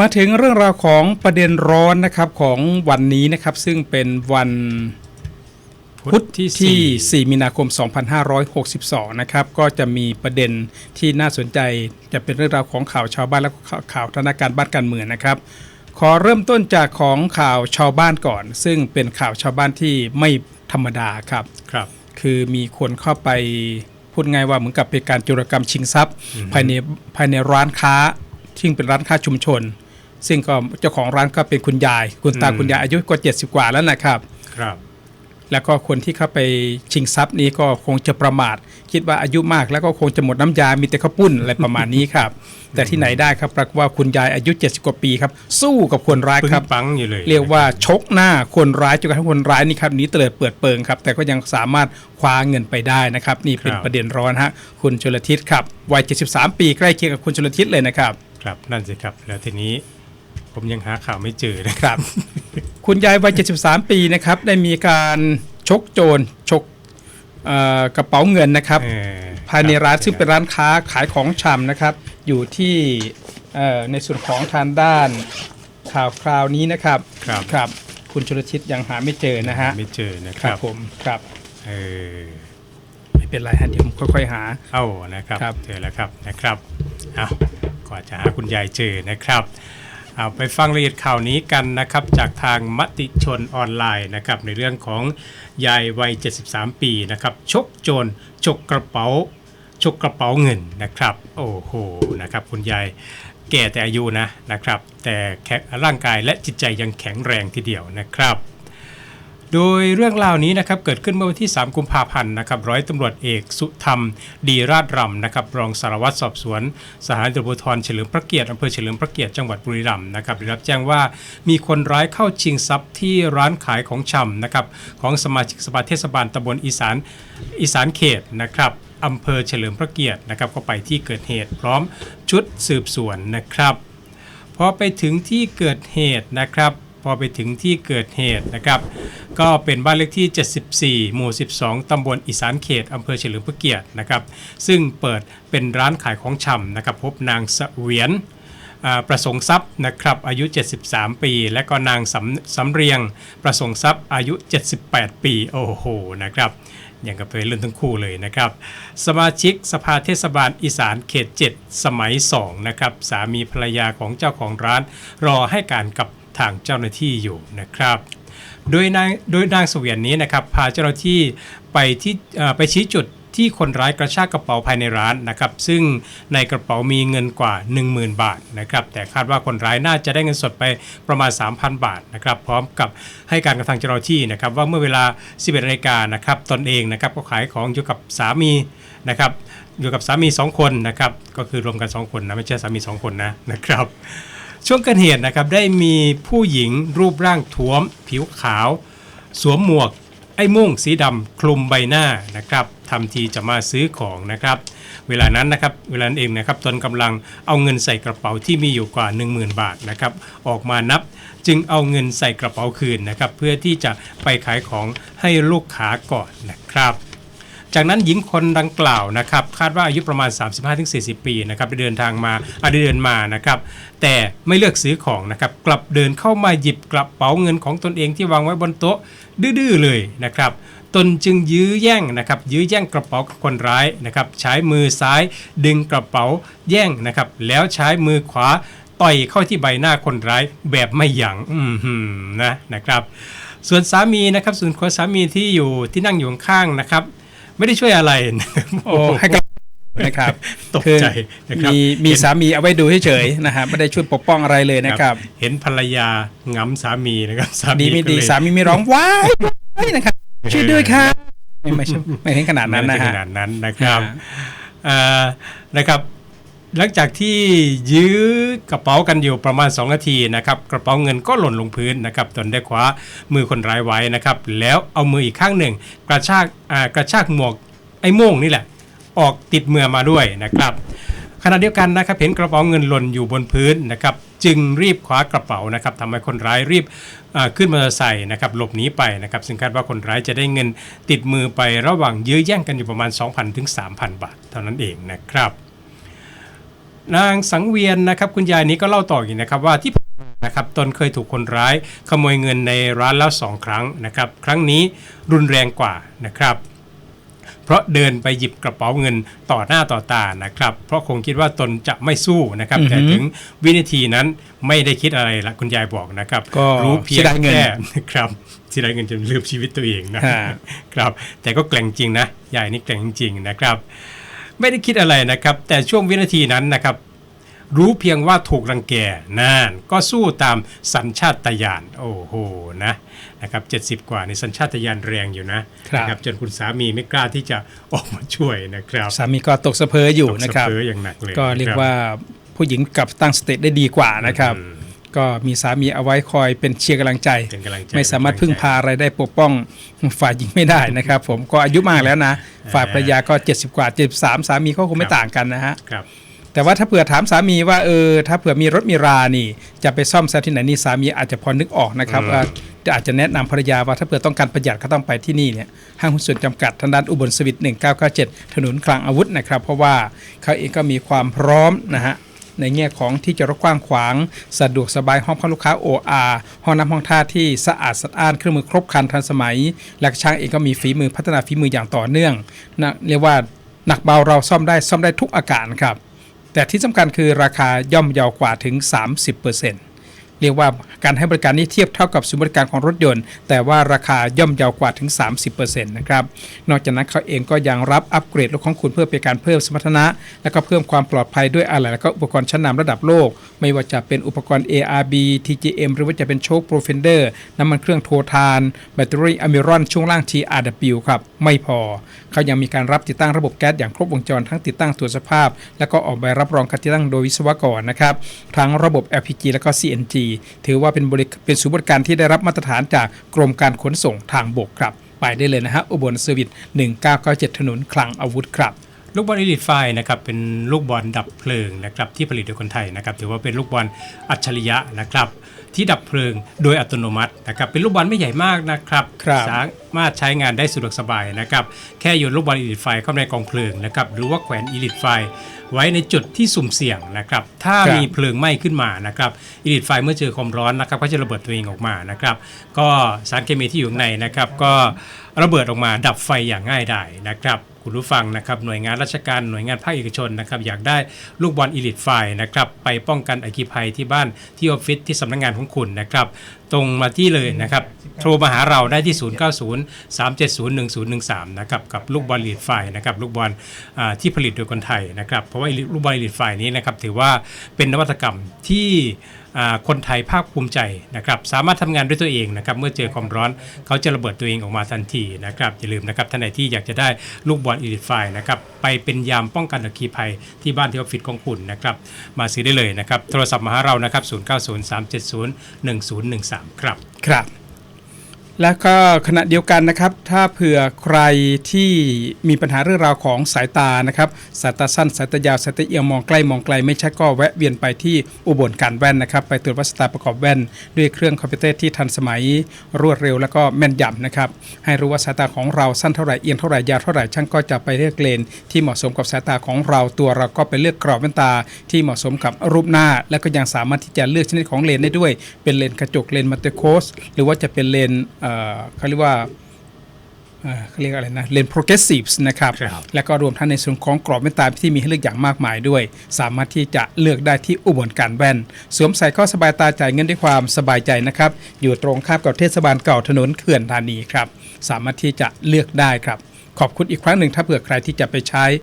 มาถึงเรื่องราวของประเด็นร้อนนะครับของวันนี้นะครับซึ่งเป็นวันพุธที่ 4 มีนาคม 2562 นะครับ ก็จะมีประเด็นที่น่าสนใจจะเป็นเรื่องราวของข่าวชาวบ้านและข่าวธนาการบ้านการเมืองนะครับ ขอเริ่มต้นจากของข่าวชาวบ้านก่อน ซึ่งเป็นข่าวชาวบ้านที่ไม่ธรรมดาครับครับ คือมีคนเข้าไปพูดง่ายว่าเหมือนกับเป็นการโจรกรรมชิงทรัพย์ ภายในภายในร้านค้าซึ่งเป็นร้านค้าชุมชน ซึ่งก็เจ้าของร้านก็เป็นคุณยาย คุณตาอืมคุณยายอายุก็70กว่าแล้วนะครับ ครับ แล้วก็คนที่เข้าไปชิงทรัพย์นี้ก็คงจะประมาท คิดว่าอายุมากแล้วก็คงจะหมดน้ำยา มีแต่ข้าวปุ้นอะไรประมาณนี้ครับ แต่ที่ไหนได้ครับปรากฏว่าคุณยายอายุ70กว่าปีครับ สู้กับคนร้ายปึ้งครับปังอยู่เลย เรียกว่าชกหน้าคนร้ายจนกระทั่งคนร้ายนี่ครับหนีเตลิดเปิดเปิงครับ แต่ก็ยังสามารถคว้าเงินไปได้นะครับ นี่เป็นประเด็นร้อนฮะ คุณชลทิศครับ วัย 73 ปีใกล้เคียงกับคุณชลทิศเลยนะครับครับนั่นสิครับแล้วทีนี้ ผมยังหาข่าวไม่เจอนะครับ คุณยายวัย 73 ปีนะครับ ได้มีการชกโจรชกเอ่อกระเป๋าเงินนะครับ เออภายในร้านซึ่งเป็นคบร้านค้าขายของชำนะครับ อยู่ที่เอ่อในส่วนของทางด้านข่าวคราวนี้นะครับครับ ครับ คุณชลทิศยังหาไม่เจอนะฮะไม่เจอนะคครัรับบผมครับ เออไม่เป็นไรฮะเดี๋ยวผมค่อยๆหา เอ้านะครับครับ เจอแล้วครับนะครับเอากว่าจะหาคุณยายเจอนะครับ เอาไปฟังรายละเอียดข่าวนี้กันนะครับจากทางมติชนออนไลน์นะครับในเรื่องของยายวัย 73 ปีนะครับชกโจรชกกระเป๋าชกกระเป๋าเงินนะครับโอ้โหนะครับคุณยายแก่แต่อายุนะนะครับ แต่แร่างกายและจิตใจยังแข็งแรงทีเดียวนะครับ โดยเรื่องราวนี้นะครับเกิดขึ้นเมื่อวันที่ 3 กุมภาพันธ์นะครับร้อยตำรวจเอกสุธรรม ดีราชรำนะครับรองสารวัตรสอบสวนสถานีตำรวจภูธรเฉลิมพระเกียรติอำเภอเฉลิมพระเกียรติจังหวัดบุรีรัมย์นะครับได้รับแจ้งว่ามีคนร้ายเข้าชิงทรัพย์ที่ร้านขายของชำนะครับของสมาชิกสภาเทศบาลตำบลอีสานอีสานเขตนะครับอำเภอเฉลิมพระเกียรตินะครับก็ไปที่เกิดเหตุพร้อมชุดสืบสวนนะครับพอไปถึงที่เกิดเหตุนะครับ พอไปถึงที่เกิดเหตุนะครับ ก็เป็นบ้านเลขที่ 74 หมู่ 12 ตำบลอีสานเขต อำเภอเฉลิมพระเกียรตินะครับ ซึ่งเปิดเป็นร้านขายของชำนะครับ พบนางเสวียนประสงค์ทรัพย์นะครับอายุ 73 ปี และก็นางสำสำเรียงประสงค์ทรัพย์อายุ 78 ปีโอ้โหนะครับอย่างกับเป็นเรื่องทั้งคู่เลยนะครับ สมาชิกสภาเทศบาลอีสานเขต 7 สมัย 2 นะครับ สามีภรรยาของเจ้าของร้านรอให้การกับ ทางเจ้าหน้าที่อยู่นะครับ โดยนางโดยนางเสวียนนี้นะครับพาเจ้าหน้าที่ไปที่ไปชี้จุดที่คนร้ายกระชากกระเป๋าภายในร้านนะครับซึ่งในกระเป๋ามีเงินกว่า 10,000 บาทนะครับแต่คาดว่าคนร้ายน่าจะได้เงินสดไปประมาณ 3,000 บาทนะครับพร้อมกับให้การกับทางเจ้าหน้าที่นะครับว่าเมื่อเวลา 11นาฬิกานะครับตนเองนะครับก็ขายของอยู่กับสามีนะครับอยู่กับสามี 2 คนนะครับก็คือรวมกัน 2 คนนะไม่ใช่สามี 2 คนนะนะครับ ช่วงเกิดเหตุนะครับได้มีผู้หญิงรูปร่างท้วม ผิวขาว สวมหมวก ไอ้ม่วงสีดำคลุมใบหน้านะครับทำทีจะมาซื้อของนะครับ เวลานั้นนะครับเวลานั้นเองนะครับตนกำลังเอาเงินใส่กระเป๋าที่มีอยู่กว่า 10,000 บาทนะครับออกมานับจึงเอาเงินใส่กระเป๋าคืนนะครับเพื่อที่จะไปขายของให้ลูกค้าก่อนนะครับ จากนั้นหญิงคนดังกล่าวนะครับคาดว่าอายุประมาณ 35-40 ปีนะครับได้เดินทางมาอะได้เดินมานะครับแต่ไม่เลือกซื้อของนะครับกลับเดินเข้ามาหยิบกระเป๋าเงินของตนเองที่วางไว้บนโต๊ะดื้อๆเลยนะครับตนจึงยื้อแย่งนะครับยื้อแย่งกระเป๋าคนร้ายนะครับใช้มือซ้ายดึงกระเป๋าแย่งนะครับแล้วใช้มือขวาต่อยเข้าที่ใบหน้าคนร้ายแบบไม่หยัง่งอืมนะนะครับ ส่วนสามีนะครับส่วนคนสามีที่อยู่ที่นั่งอยู่ข้างนะครับ ไม่ได้ช่วยอะไรนะครับโอ้ให้กำลังนะครับตกใจนะครับมีมีสามีเอาไว้ดูเฉยๆนะฮะไม่ได้ช่วยปกป้องอะไรเลยนะครับ เห็นภรรยาง้ำสามีนะครับสามีดีไม่ดีก็เลยสามีไม่ร้องว้ายว้ายนะครับช่วยด้วยค่ะไม่ไม่ใช่ไม่ถึงขนาดนั้นนะไม่ได้ฮะขนาดนั้นนะครับอ่าเอ่อนะครับ หลังจากที่ยื้อกระเป๋ากันอยู่ประมาณ 2 นาทีนะครับกระเป๋าเงินก็หล่นลงพื้นนะครับตนได้คว้ามือคนร้ายไว้นะครับแล้วเอามืออีกข้างหนึ่ง กระชากกระชากหมวกไอ้โม่งนี่แหละ ออกติดมือมาด้วยนะครับขณะเดียวกันนะครับเห็นกระเป๋าเงินหล่นอยู่บนพื้นนะครับจึงรีบคว้ากระเป๋านะครับทำให้คนร้ายรีบขึ้นมอเตอร์ไซค์นะครับหลบหนีไปนะครับซึ่งคาดว่าคนร้ายจะได้เงินติดมือไประหว่างยื้อแย่งกันอยู่ประมาณ 2,000ถึง3,000 บาท เท่านั้นเองนะครับ นางสังเวียนนะครับคุณยายนี้ก็เล่าต่ออีกนะครับว่าที่ผ่านมานะครับตนเคยถูกคนร้ายขโมยเงินในร้านแล้วสองครั้งนะครับครั้งนี้รุนแรงกว่านะครับ เพราะเดินไปหยิบกระเป๋าเงินต่อหน้าต่อตานะครับ เพราะคงคิดว่าตนจะไม่สู้นะครับอือหืแต่อถึงวินาทีนั้นไม่ได้คิดอะไรละคุณยายบอกนะครับก็รู้เพียเสีงยดายเงินแค่นะครับเสียดายเงินจนลืมชีวิตตัวเองนะฮะครับ แต่ก็แกล่งจริงนะยายนี่แกล่งจริงนะครับ ไม่ได้คิดอะไรนะครับ แต่ช่วงวินาทีนั้นนะครับ รู้เพียงว่าถูกรังแกนั่นก็สู้ตามสัญชาตญาณโอ้โหนะนะครับ70กว่าในสัญชาตญาณแรงอยู่นะครับนะจนคุณสามีไม่กล้าที่จะออกมาช่วยนะครับ สามีก็ตกสะเพออยู่ตกนะครับสเปออย่างหนักเลยก็เรียกนะคบว่าผู้หญิงกลับตั้งสติได้ดีกว่านะครับอืม ก็มีสามีเอาไว้คอยเป็นเชียร์กำลังใจ เป็นกำลังใจไม่สามารถพึ่งพาอะไรได้ปกป้องฝ่ายหญิงไม่ได้นะครับ ผมก็อายุมากแล้วนะ ฝ่ายภรรยาก็ 70 กว่า 73 สามีเขาคงไม่ต่างกันนะฮะครับแต่ว่าถ้าเผื่อถามสามีว่าเออถ้าเผื่อมีรถมีรานี่ จะไปซ่อมแซมที่ไหนนี่สามีอาจจะพอนึกออกนะครับอืมว่าอาจจะแนะนำภรรยาว่าถ้าเผื่อต้องการประหยัดก็ต้องไปที่นี่เนี่ยห้างหุ้นส่วนจำกัดทางด้านอุบลสวิต1997 ถนนคลังอาวุธนะครับ เพราะว่าเขาเองก็มีความพร้อมนะฮะ ในแง่ของที่จะรถกว้างขวาง สะดวกสบายห้องพักลูกค้า OR ห้องน้ำห้องท่าที่สะอาดสะอ้านเครื่องมือครบครันทันสมัย และช่างเองก็มีฝีมือพัฒนาฝีมืออย่างต่อเนื่องนะเรียกว่าหนักเบาเราซ่อมได้ซ่อมได้ทุกอาการครับแต่ที่สำคัญคือราคาย่อมเยาวกว่าถึง 30%เเรียกว่าการให้บริการนี้เทียบเท่ากับศูนย์บริการของรถยนต์ แต่ว่าราคาย่อมเยาวกว่าถึง 30%นะครับนอกจากนั้นเขาเองก็ยังรับอัปเกรดรถของคุณเพื่อเป็นการเพิ่มสมรรถนะ และก็เพิ่มความปลอดภัยด้วยอะไรและก็อุปกรณ์ชั้นนำระดับโลก ไม่ว่าจะเป็นอุปกรณ์ ARB TGM หรือว่าจะเป็นโชคโปรเฟนเดอร์น้ำมันเครื่องโททาน แบตเตอรี่อ m มิรอนช่วงล่าง TRW ครับไม่พอ เขายังมีการรับติดตั้งระบบแก๊สอย่างครบวงจรทั้งติดตั้งตรวจสภาพ และก็ออกใบรับรองการติดตั้งโดยวิศวกรนะครับทั้งระบบ LPG และก็ CNG ถือว่าเป็นบริเป็นศูนย์บริการที่ได้รับมาตรฐานจากกรมการขนส่งทางบกครับ ไปได้เลยนะฮะอุบลเซอร์วิส1997 ถนนคลังอาวุธครับลูกบอลอีลิทไฟนะครับเป็นลูกบอลดับเพลิงนะครับที่ผลิตโดยคนไทยนะครับถือว่าเป็นลูกบอลอัจฉริยะนะครับ ที่ดับเพลิงโดยอัตโนมัตินะครับเป็นลูกบอลไม่ใหญ่มากนะครับครับสามารถใช้งานได้สะดวกสบายนะครับแค่โยนลูกบอลอีลิทไฟเข้าในกองเพลิงนะครับหรือว่าแขวนอีลิทไฟ ไว้ในจุดที่สุ่มเสี่ยงนะครับ ถ้าครับ มีเพลิงไหม้ขึ้นมานะครับอีลิทไฟเมื่อเจอความร้อนนะครับก็จะระเบิดตัวเองออกมานะครับ ก็สารเคมีที่อยู่ข้างในนะครับ ก็ระเบิดออกมาดับไฟอย่างง่ายดายนะครับ คุณผู้ฟังนะครับหน่วยงานราชการหน่วยงานภาคเอกชนนะครับอยากได้ลูกบอลอีลิทไฟนะครับไปป้องกันอัคคีภัยที่บ้านที่ออฟฟิศที่สำนักงานของคุณนะครับ ตรงมาที่เลยนะครับ โทรมาหาเราได้ที่ 090 370 1013 นะครับ กับลูกบอลอีลิทไฟนะครับ ลูกบอลอ่าที่ผลิตโดยคนไทยนะครับ เพราะว่าลูกบอลอีลิทไฟนี้นะครับ ถือว่าเป็นนวัตกรรมที่อ่า คนไทยภาคภูมิใจนะครับสามารถทำงานด้วยตัวเองนะครับเมื่อเจอความร้อนเขาจะระเบิดตัวเองออกมาทันทีนะครับอย่าลืมนะครับท่านใดที่อยากจะได้ลูกบอลอิลิทไฟนะครับไปเป็นยามป้องกันอัคคีภัยที่บ้านที่ออฟฟิศของคุณนะครับมาซื้อได้เลยนะครับโทรศัพท์มาหาเรานะครับ0903701013 ครับครับ แล้วก็ขณะเดียวกันนะครับถ้าเผื่อใครที่มีปัญหาเรื่องราวของสายตานะครับสายตาสั้นสายตายาวสายตาเอียงมองใกล้มองไกลไม่ใช่ก็แวะเวียนไปที่อุบลการแว่นนะครับไปตรวจวัดสายตาประกอบแว่น ด้วยเครื่องคอมพิวเตอร์ที่ทันสมัยรวดเร็ว แล้วก็แม่นยำนะครับให้รู้ว่าสายตาของเราสั้นเท่าไหร่เอียงเท่าไหร่ยาวเท่าไหร่ช่างก็จะไปเลือกเลนที่เหมาะสมกับสายตาของเราตัวเราก็ไปเลือกกรอบแว่นตาที่เหมาะสมกับรูปหน้า และก็ยังสามารถที่จะเลือกชนิดของเลนได้ด้วย เป็นเลนกระจกเลนมัลติโคสหรือว่าจะเป็นเลนเอ่อเขาเรียกว่าเอ่อเขาเรียกอะไรนะเลนส์โปรเกรสซีฟนะครับครับ และก็รวมทั้งในส่วนของกรอบแว่นตาที่มีให้เลือกอย่างมากมายด้วย สามารถที่จะเลือกได้ที่อุบลการแว่น สวมใส่ก็สบายตาจ่ายเงินด้วยความสบายใจนะครับ อยู่ตรงข้ามกับเทศบาลเก่าถนนเขื่อนธานีครับ สามารถที่จะเลือกได้ครับ ขอบคุณอีกครั้งหนึ่งถ้าเผื่อใครที่จะไปใช้